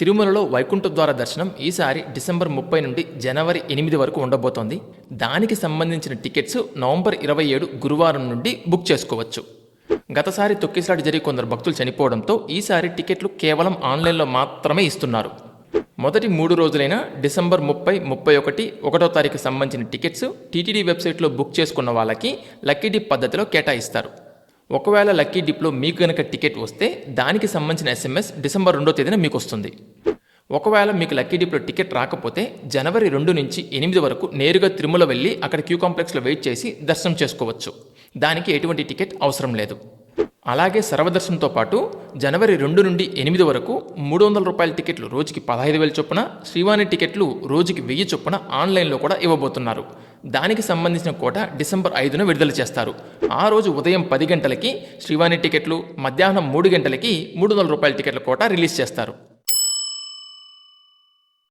తిరుమలలో వైకుంఠ ద్వార దర్శనం ఈసారి డిసెంబర్ ముప్పై నుండి జనవరి ఎనిమిది వరకు ఉండబోతోంది. దానికి సంబంధించిన టికెట్స్ నవంబర్ ఇరవై ఏడు గురువారం నుండి బుక్ చేసుకోవచ్చు. గతసారి తొక్కిసలాట జరిగి కొందరు భక్తులు చనిపోవడంతో ఈసారి టికెట్లు కేవలం ఆన్లైన్లో మాత్రమే ఇస్తున్నారు. మొదటి మూడు రోజులైన డిసెంబర్ ముప్పై ముప్పై ఒకటి ఒకటో తారీఖు సంబంధించిన టికెట్స్ టీటీడీ వెబ్సైట్లో బుక్ చేసుకున్న వాళ్ళకి లక్కీ డిప్ పద్ధతిలో కేటాయిస్తారు. ఒకవేళ లక్కీ డిప్లో మీకు కనుక టికెట్ వస్తే దానికి సంబంధించిన ఎస్ఎంఎస్ డిసెంబర్ రెండో తేదీన మీకు వస్తుంది. ఒకవేళ మీకు లక్కీ డిప్లో టికెట్ రాకపోతే జనవరి రెండు నుంచి ఎనిమిది వరకు నేరుగా తిరుమల వెళ్ళి అక్కడ క్యూ కాంప్లెక్స్లో వెయిట్ చేసి దర్శనం చేసుకోవచ్చు. దానికి ఎటువంటి టికెట్ అవసరం లేదు. అలాగే సర్వదర్శనంతో పాటు జనవరి రెండు నుండి ఎనిమిది వరకు మూడు వందల రూపాయల టికెట్లు రోజుకి పదహైదు వేల చొప్పున శ్రీవాణి టికెట్లు రోజుకి వెయ్యి చొప్పున ఆన్లైన్లో కూడా ఇవ్వబోతున్నారు. దానికి సంబంధించిన కోట డిసెంబర్ ఐదున విడుదల చేస్తారు. ఆ రోజు ఉదయం పది గంటలకి శ్రీవాణి టికెట్లు మధ్యాహ్నం మూడు గంటలకి మూడు వందల రూపాయల టికెట్ల కోట రిలీజ్ చేస్తారు.